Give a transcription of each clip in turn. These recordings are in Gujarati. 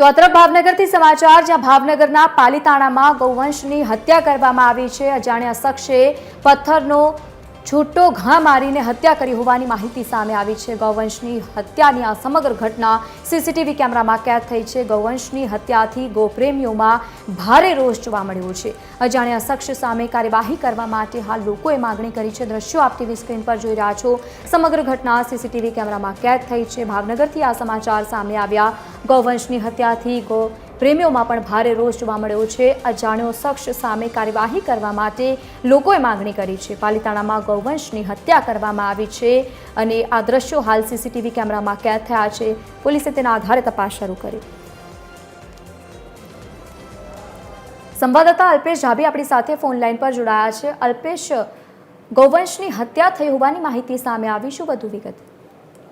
તો અત્ર ભાવનગરથી સમાચાર, જ્યાં ભાવનગરના પાલીતાણામાં ગૌવંશની હત્યા કરવામાં આવી છે. અજાણ્યા શખ્સે પથ્થરનો છૂટો ઘા મારીને હત્યા કરી હોવાની માહિતી સામે આવી છે. ગૌવંશની હત્યાની આ સમગ્ર ઘટના સીસીટીવી કેમેરામાં કેદ થઈ છે. ગૌવંશની હત્યાથી ગોપ્રેમીઓમાં ભારે રોષ જોવા મળ્યો છે. અજાણ્યા શખ્સ સામે કાર્યવાહી કરવા માટે હાલ લોકોએ માગણી કરી છે. દ્રશ્યો આપ ટીવી સ્ક્રીન પર જોઈ રહ્યા છો. સમગ્ર ઘટના સીસીટીવી કેમેરામાં કેદ થઈ છે. ભાવનગરથી આ સમાચાર સામે આવ્યા. ગૌવંશની હત્યાથી ગો પ્રેમીઓમાં પણ ભારે રોષ જોવા મળ્યો છે. અજાણ્યો શખ્સ સામે કાર્યવાહી કરવા માટે લોકોએ માગણી કરી છે. પાલિતાણામાં ગૌવંશની હત્યા કરવામાં આવી છે અને આ દ્રશ્યો હાલ સીસીટીવી કેમેરામાં કેદ થયા છે. પોલીસે તેના આધારે તપાસ શરૂ કરી. સંવાદદાતા અલ્પેશ ઝાભી આપણી સાથે ફોન લાઈન પર જોડાયા છે. અલ્પેશ, ગૌવંશની હત્યા થઈ હોવાની માહિતી સામે આવી. શું વધુ વિગત?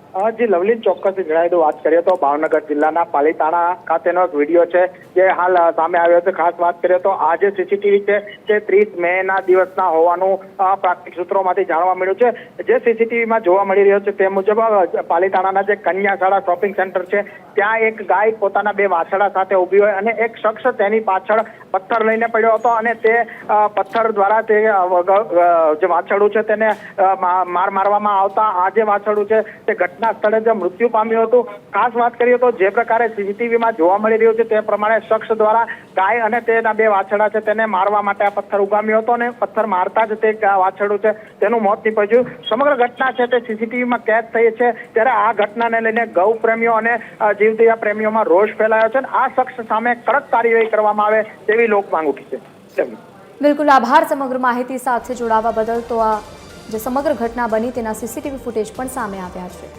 જી લવલી ચોક્કસ જણાવી દઉં વાત કરીએ તો ભાવનગર જિલ્લાના પાલીતાણા ખાતેનો એક વીડિયો છે જે હાલ સામે આવ્યો છે. ખાસ વાત કરીએ તો આ જે સીસીટીવી છે તે ત્રીસ મે ના દિવસના હોવાનું પ્રાથમિક સૂત્રોમાંથી જાણવા મળ્યું છે. જે સીસીટીવીમાં જોવા મળી રહ્યો છે તે મુજબ પાલીતાણાના જે કન્યાશાળા શોપિંગ સેન્ટર છે ત્યાં એક ગાય પોતાના બે વાછડા સાથે ઊભી હોય અને એક શખ્સ તેની પાછળ પથ્થર લઈને પડ્યો હતો અને તે પથ્થર દ્વારા તે જે વાછડું છે તેને માર મારવામાં આવતા આ જે વાછડું છે તે ઘટના સ્થળે જે મૃત્યુ પામ્યું હતું. ખાસ વાત કરીએ તો જે પ્રકારે સીસીટીવીમાં જોવા મળી રહ્યું છે તે પ્રમાણે શખ્સ દ્વારા ગાય અને તેના બે વાછડા છે તેને મારવા માટે આ પથ્થર ઉગામ્યો હતો અને પથ્થર મારતા જ તે વાછડું છે તેનું મોત નીપજ્યું. સમગ્ર ઘટના છે તે સીસીટીવીમાં કેદ થઈ છે. ત્યારે આ ઘટનાને લઈને ગૌ પ્રેમીઓ અને જીવદયા પ્રેમીઓમાં રોષ ફેલાયો છે આ શખ્સ સામે કડક કાર્યવાહી કરવામાં આવે તેવી લોક માંગ ઉઠી છે. બિલકુલ આભાર સમગ્ર માહિતી સાથે જોડાવા બદલ. તો આ જે સમગ્ર ઘટના બની તેના સીસીટીવી ફૂટેજ પણ સામે આવ્યા છે.